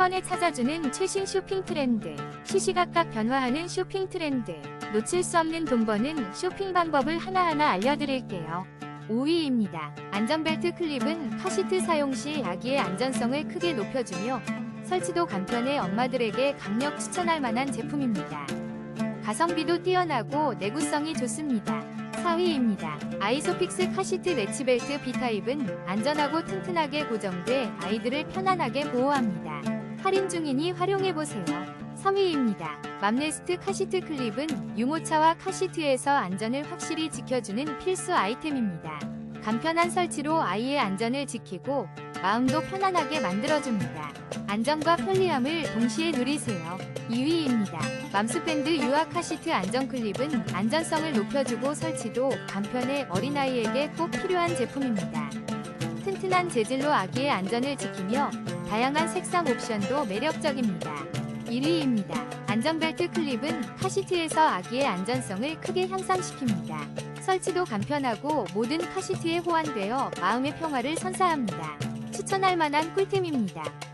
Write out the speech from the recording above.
번에 찾아주는 최신 쇼핑 트렌드. 시시각각 변화하는 쇼핑 트렌드. 놓칠 수 없는 돈 버는 쇼핑 방법을 하나하나 알려드릴게요. 5위입니다. 안전벨트 클립은 카시트 사용 시 아기의 안전성을 크게 높여주며 설치도 간편해 엄마들에게 강력 추천할 만한 제품입니다. 가성비도 뛰어나고 내구성이 좋습니다. 4위입니다. 아이소픽스 카시트 매치벨트 B타입은 안전하고 튼튼하게 고정돼 아이들을 편안하게 보호합니다. 할인 중이니 활용해보세요. 3위입니다. 맘네스트 카시트 클립은 유모차와 카시트에서 안전을 확실히 지켜주는 필수 아이템입니다. 간편한 설치로 아이의 안전을 지키고 마음도 편안하게 만들어줍니다. 안전과 편리함을 동시에 누리세요. 2위입니다. 맘스밴드 유아 카시트 안전 클립은 안전성을 높여주고 설치도 간편해 어린아이에게 꼭 필요한 제품입니다. 튼튼한 재질로 아기의 안전을 지키며 다양한 색상 옵션도 매력적입니다. 1위입니다. 안전벨트 클립은 카시트에서 아기의 안전성을 크게 향상시킵니다. 설치도 간편하고 모든 카시트에 호환되어 마음의 평화를 선사합니다. 추천할 만한 꿀템입니다.